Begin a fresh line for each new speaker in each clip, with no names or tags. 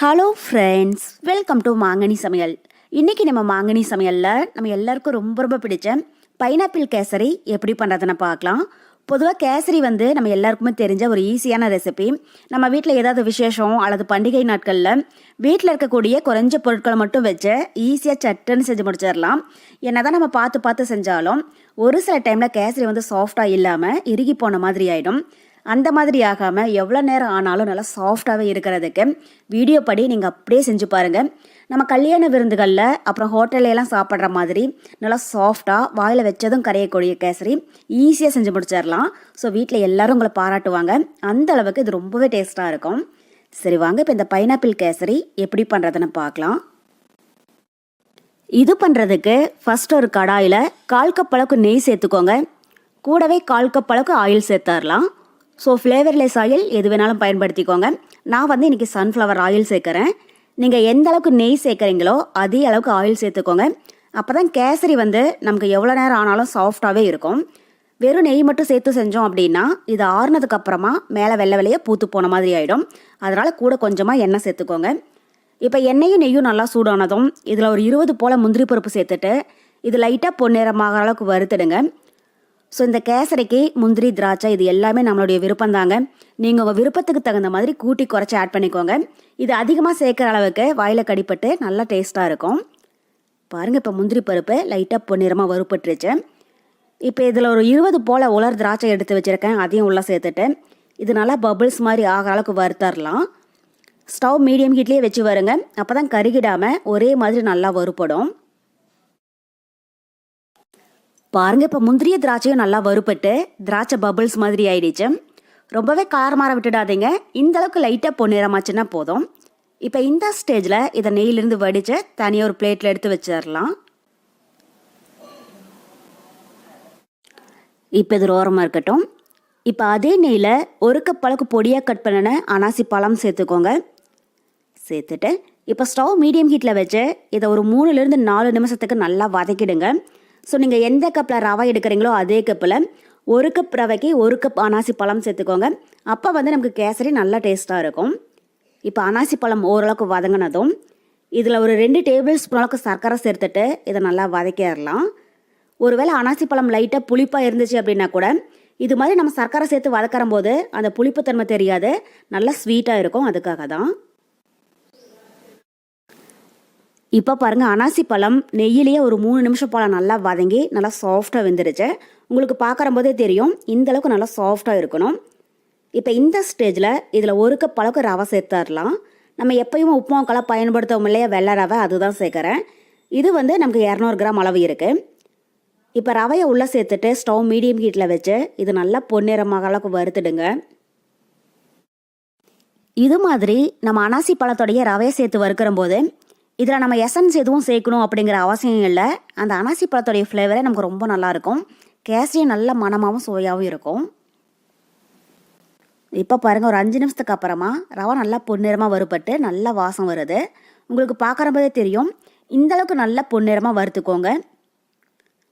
Hello friends welcome to மாங்கனி சமையல் இன்றைக்கி நம்ம மாங்கனி சமையலில் நம்ம எல்லாருக்கும் ரொம்ப ரொம்ப பிடிச்ச பைனாப்பிள் கேசரி எப்படி பண்ணுறதுன்னு பார்க்கலாம். பொதுவாக கேசரி வந்து நம்ம எல்லாருக்குமே தெரிஞ்ச ஒரு ஈஸியான ரெசிபி நம்ம வீட்டில் ஏதாவது விசேஷம் அல்லது பண்டிகை நாட்களில் வீட்டில் இருக்கக்கூடிய குறைஞ்ச பொருட்களை மட்டும் வச்சு ஈஸியாக சட்டுன்னு செஞ்சு முடிச்சிடலாம். என்ன தான் நம்ம பார்த்து பார்த்து செஞ்சாலும் ஒரு சில டைமில் கேசரி வந்து சாஃப்டாக இல்லாமல் இறுகி போன மாதிரி ஆகிடும் அந்த மாதிரி ஆகாமல் எவ்வளோ நேரம் ஆனாலும் நல்லா சாஃப்டாகவே இருக்கிறதுக்கு வீடியோ படி நீங்கள் அப்படியே செஞ்சு பாருங்கள் நம்ம கல்யாண விருந்துகளில் அப்புறம் ஹோட்டல்லாம் சாப்பிட்ற மாதிரி நல்லா சாஃப்டாக வாயில் வச்சதும் கரையக்கூடிய கேசரி ஈஸியாக செஞ்சு முடிச்சிடலாம். ஸோ வீட்டில் எல்லாரும் உங்களை பாராட்டுவாங்க. அந்த அளவுக்கு இது ரொம்பவே டேஸ்ட்டாக இருக்கும். சரி வாங்க. இப்போ இந்த பைனாப்பிள் கேசரி எப்படி பண்ணுறதுன்னு பார்க்கலாம். இது பண்ணுறதுக்கு ஃபஸ்ட் ஒரு கடாயில் கால் கப் அளவுக்கு நெய் சேர்த்துக்கோங்க. கூடவே கால் கப் அளவுக்கு ஆயில் சேர்த்தாரலாம். ஸோ ஃப்ளேவர்லெஸ் ஆயில் எது வேணாலும் பயன்படுத்திக்கோங்க. நான் வந்து இன்றைக்கி சன்ஃப்ளவர் ஆயில் சேர்க்குறேன். நீங்கள் எந்த அளவுக்கு நெய் சேர்க்குறீங்களோ அதே அளவுக்கு ஆயில் சேர்த்துக்கோங்க. அப்போ தான் கேசரி வந்து நமக்கு எவ்வளோ நேரம் ஆனாலும் சாஃப்டாகவே இருக்கும். வெறும் நெய் மட்டும் சேர்த்து செஞ்சோம் அப்படின்னா இது ஆறுனதுக்கு அப்புறமா மேலே வெள்ளை வெள்ளையே பூத்து போன மாதிரி ஆகிடும் அதனால் கூட கொஞ்சமாக எண்ணெய் சேர்த்துக்கோங்க. இப்போ எண்ணெயும் நெய்யும் நல்லா சூடானதும் இதில் ஒரு இருபது போல் முந்திரி பருப்பு சேர்த்துட்டு இது லைட்டாக பொன்னிறமாகிற அளவுக்கு வறுத்துடுங்க. ஸோ இந்த கேசரிக்கு முந்திரி திராட்சை இது எல்லாமே நம்மளுடைய விருப்பம் தாங்க நீங்கள் உங்கள் விருப்பத்துக்கு தகுந்த மாதிரி கூட்டி குறைச்சி ஆட் பண்ணிக்கோங்க. இது அதிகமாக சேர்க்குற அளவுக்கு வாயில் கடிப்பட்டு நல்லா டேஸ்ட்டாக இருக்கும். பாருங்கள் இப்போ முந்திரி பருப்பு லைட்டாக பொன்னிறமாக வறுப்பட்டுருச்சு இப்போ இதில் ஒரு இருபது போல் உலர் திராட்சை எடுத்து வச்சுருக்கேன். அதையும் உள்ளே சேர்த்துட்டு இது நல்லா பபிள்ஸ் மாதிரி ஆகிற அளவுக்கு வறுத்தரலாம். ஸ்டவ் மீடியம் ஹீட்லேயே வச்சு வருங்க. அப்போ தான் கருகிடாமல் ஒரே மாதிரி நல்லா வறுப்படும் பாருங்க இப்போ முந்திரிய திராட்சையும் நல்லா வறுப்பட்டு திராட்சை பபிள்ஸ் மாதிரி ஆயிடுச்சு. ரொம்பவே காரமாற விட்டுடாதீங்க. இந்த அளவுக்கு லைட்டாக பொன்னிறமாச்சுன்னா போதும். இப்போ இந்த ஸ்டேஜில் இதை நெய்யிலிருந்து வடித்து தனியாக ஒரு பிளேட்டில் எடுத்து வச்சிடலாம். இப்போ இது ரோரமாக இருக்கட்டும். இப்போ அதே நெய்யில் ஒரு கப் அளவுக்கு பொடியாக கட் பண்ணின அனாசி பழம் சேர்த்துக்கோங்க. சேர்த்துட்டு இப்போ ஸ்டவ் மீடியம் ஹீட்டில் வச்சு இதை ஒரு மூணுலேருந்து நாலு நிமிஷத்துக்கு நல்லா வதக்கிடுங்க. ஸோ நீங்கள் எந்த கப்பில் ரவை எடுக்கிறீங்களோ அதே கப்பில் ஒரு கப் ரவைக்கு ஒரு கப் அனாசி பழம் சேர்த்துக்கோங்க. அப்போ வந்து நமக்கு கேசரி நல்லா டேஸ்ட்டாக இருக்கும். இப்போ அனாசி பழம் ஓரளவுக்கு வதங்கினதும் இதில் ஒரு ரெண்டு டேபிள் ஸ்பூன் அளவுக்கு சர்க்கரை சேர்த்துட்டு இதை நல்லா வதக்கிடலாம். ஒருவேளை அனாசி பழம் லைட்டாக புளிப்பாக இருந்துச்சு அப்படின்னா கூட இது மாதிரி நம்ம சர்க்கரை சேர்த்து வதக்கிற போது அந்த புளிப்புத்தன்மை தெரியாது. நல்லா ஸ்வீட்டாக இருக்கும். அதுக்காக தான் இப்போ பாருங்கள் அனாசி பழம் நெய்யிலேயே ஒரு மூணு நிமிஷம் பழம் நல்லா வதங்கி நல்லா சாஃப்டாக வெந்துருச்சு. உங்களுக்கு பார்க்குற போதே தெரியும் இந்த அளவுக்கு நல்லா சாஃப்டாக இருக்கணும். இப்போ இந்த ஸ்டேஜில் இதில் ஒரு கப் அளவுக்கு ரவை சேர்த்துடலாம் நம்ம எப்பயும் உப்புமாக்கெல்லாம் பயன்படுத்தவும் இல்லையா? வெள்ளை ரவை அதுதான் சேர்க்குறேன். இது வந்து நமக்கு இரநூறு கிராம் அளவு இருக்குது இப்போ ரவையை உள்ளே சேர்த்துட்டு ஸ்டவ் மீடியம் ஹீட்டில் வச்சு இது நல்லா பொன்னிறமாக அளவுக்கு வறுத்துடுங்க. இது மாதிரி நம்ம அனாசி பழத்தோடைய ரவையை சேர்த்து வறுக்கிற போது இதில் நம்ம எசன்ஸ் எதுவும் சேர்க்கணும் அப்படிங்கிற அவசியம் இல்லை. அந்த அனாசி பழத்தோடைய ஃப்ளேவரே நமக்கு ரொம்ப நல்லாயிருக்கும் கேசரியும் நல்ல மனமாகவும் சுவையாகவும் இருக்கும். இப்போ பாருங்கள் ஒரு அஞ்சு நிமிஷத்துக்கு அப்புறமா ரவை நல்லா பொன்னிறமாக வறுபட்டு நல்லா வாசம் வருது. உங்களுக்கு பார்க்குற போதே தெரியும். இந்தளவுக்கு நல்லா பொன்னிறமாக வறுத்துக்கோங்க.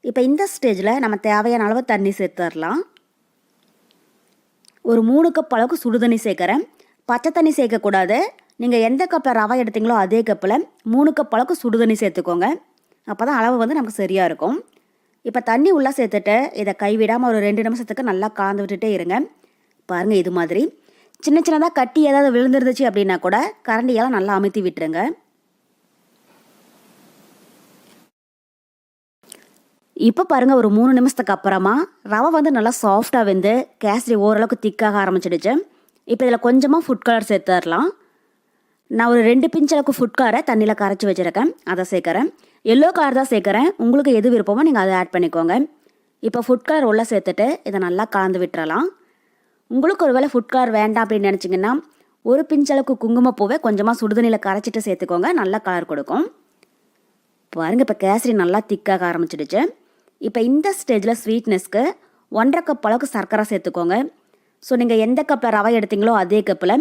இப்போ இந்த ஸ்டேஜில் நம்ம தேவையான அளவு தண்ணி சேர்த்துடலாம். ஒரு மூணு கப் அளவுக்கு சுடு தண்ணி சேர்க்குறேன். பச்சை தண்ணி சேர்க்கக்கூடாது. நீங்கள் எந்த கப்பில் ரவை எடுத்தீங்களோ அதே கப்பில் மூணு கப் அளவுக்கு சுடு தண்ணி சேர்த்துக்கோங்க. அப்போ தான் அளவு வந்து நமக்கு சரியாக இருக்கும். இப்போ தண்ணி உள்ளே சேர்த்துட்டு இதை கைவிடாமல் ஒரு ரெண்டு நிமிஷத்துக்கு நல்லா கலந்து விட்டுட்டே இருங்க. பாருங்கள் இது மாதிரி. சின்ன சின்னதாக கட்டி ஏதாவது விழுந்துருந்துச்சு அப்படின்னா கூட கரண்டியெல்லாம் நல்லா அமுத்தி விட்டுருங்க. இப்போ பாருங்கள் ஒரு மூணு நிமிஷத்துக்கு அப்புறமா ரவை வந்து நல்லா சாஃப்டாக வெந்து கேசரி ஓரளவுக்கு திக்காக ஆரம்பிச்சிடுச்சு. இப்போ இதில் கொஞ்சமாக ஃபுட் கலர் சேர்த்துடலாம். நான் ஒரு ரெண்டு பிஞ்ச் அளவுக்கு ஃபுட் காரை தண்ணியில் கரைச்சி வச்சுருக்கேன். அதை சேர்க்குறேன். எல்லோ கலர் தான் சேர்க்குறேன். உங்களுக்கு எது விருப்பமோ நீங்கள் அதை ஆட் பண்ணிக்கோங்க. இப்போ ஃபுட் கலர் உள்ளே சேர்த்துட்டு இதை நல்லா கலந்து விட்டுறலாம். உங்களுக்கு ஒரு வேளை ஃபுட் கலர் வேண்டாம் அப்படின்னு நினச்சிங்கன்னா ஒரு பிஞ்ச் அளவுக்கு குங்குமப்பூவை கொஞ்சமாக சுடுதண்ணியில் கரைச்சிட்டு சேர்த்துக்கோங்க. நல்லா கலர் கொடுக்கும். பாருங்கள் இப்போ கேசரி நல்லா திக்காக ஆரம்பிச்சிடுச்சு. இப்போ இந்த ஸ்டேஜில் ஸ்வீட்னஸ்க்கு ஒன்றரை கப் அளவுக்கு சர்க்கரை சேர்த்துக்கோங்க. ஸோ நீங்கள் எந்த கப்பில் ரவை எடுத்தீங்களோ அதே கப்பில்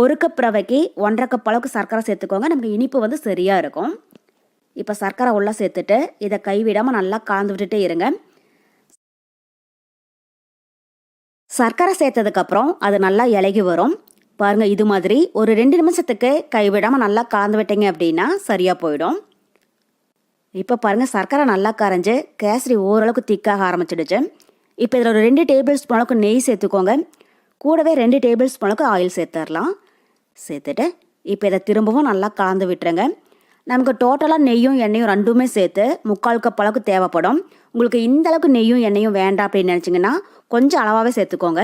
ஒரு கப் ரவைக்கு ஒன்றரை கப் அளவுக்கு சர்க்கரை சேர்த்துக்கோங்க. நமக்கு இனிப்பு வந்து சரியாக இருக்கும். இப்போ சர்க்கரை உள்ளே சேர்த்துட்டு இதை கைவிடாமல் நல்லா கலந்து விட்டுட்டே இருங்க. சர்க்கரை சேர்த்ததுக்கப்புறம் அது நல்லா இலகி வரும். பாருங்கள் இது மாதிரி ஒரு ரெண்டு நிமிஷத்துக்கு கைவிடாமல் நல்லா கலந்து விட்டீங்க அப்படின்னா சரியாக போயிடும். இப்போ பாருங்கள் சர்க்கரை நல்லா கரைஞ்சு கேசரி ஓரளவுக்கு திக்காக ஆரம்பிச்சிடுச்சு. இப்போ இதில் ஒரு ரெண்டு டேபிள் ஸ்பூன் அளவுக்கு நெய் சேர்த்துக்கோங்க. கூடவே ரெண்டு டேபிள் ஸ்பூன் அளவுக்கு ஆயில் சேர்த்துடலாம். சேர்த்துட்டு இப்போ இதை திரும்பவும் நல்லா கலந்து விட்டுருங்க. நமக்கு டோட்டலாக நெய்யும் எண்ணெயும் ரெண்டுமே சேர்த்து முக்கால் கப் அளவுக்கு தேவைப்படும். உங்களுக்கு இந்த அளவுக்கு நெய்யும் எண்ணெயும் வேண்டாம் அப்படின்னு நினச்சிங்கன்னா கொஞ்சம் அளவாகவே சேர்த்துக்கோங்க.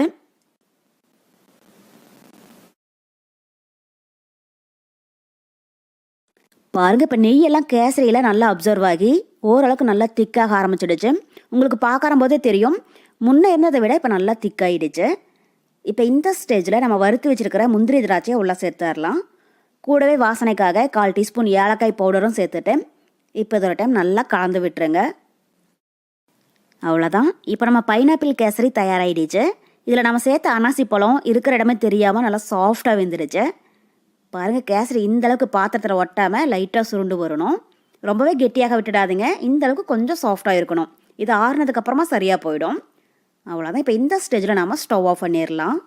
பாருங்கள் இப்போ நெய்யெல்லாம் கேசரியில் நல்லா அப்சர்வ் ஆகி ஓரளவுக்கு நல்லா திக்காக ஆரம்பிச்சிடுச்சு. உங்களுக்கு பார்க்கறம்போதே தெரியும் முன்னே இருந்ததை விட இப்போ நல்லா திக்காயிடுச்சு இப்போ இந்த ஸ்டேஜில் நம்ம வறுத்து வச்சிருக்கிற முந்திரி திராட்சையை உள்ளே சேர்த்துடலாம் கூடவே வாசனைக்காக கால் டீஸ்பூன் ஏலக்காய் பவுடரும் சேர்த்துட்டு இப்போ இதோட டைம் நல்லா கலந்து விட்டுருங்க. அவ்வளோதான் இப்போ நம்ம பைனாப்பிள் கேசரி தயாராகிடுச்சு இதில் நம்ம சேர்த்த அனாசி பழம் இருக்கிற இடமே தெரியாமல் நல்லா சாஃப்டாக வெந்துடுச்சு. பாருங்கள் கேசரி இந்தளவுக்கு பாத்திரத்தில் ஒட்டாமல் லைட்டாக சுருண்டு வரணும். ரொம்பவே கெட்டியாக விட்டுடாதீங்க. இந்த அளவுக்கு கொஞ்சம் சாஃப்டாக இருக்கணும். இது ஆறுனதுக்கப்புறமா சரியாக போயிடும். அவ்வளோதான் இப்போ இந்த ஸ்டேஜில் நாம ஸ்டவ் ஆஃப் பண்ணிடலாம்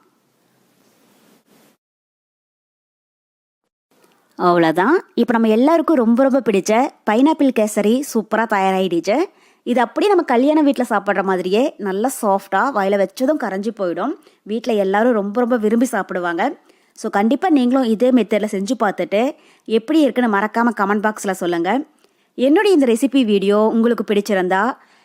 அவ்வளோதான் இப்போ நம்ம எல்லாருக்கும் ரொம்ப ரொம்ப பிடிச்ச பைனாப்பிள் கேசரி சூப்பராக தயாராகிடுச்சு இது அப்படியே நம்ம கல்யாண வீட்டில் சாப்பிட்ற மாதிரியே நல்லா சாஃப்டாக வாயில் வச்சதும் கரைஞ்சி போயிடும். வீட்டில் எல்லாரும் ரொம்ப ரொம்ப விரும்பி சாப்பிடுவாங்க. ஸோ கண்டிப்பாக நீங்களும் இதே மெத்தடில் செஞ்சு பார்த்துட்டு எப்படி இருக்குன்னு மறக்காமல் கமெண்ட் பாக்ஸில் சொல்லுங்கள் என்னுடைய இந்த ரெசிபி வீடியோ உங்களுக்கு பிடிச்சிருந்தா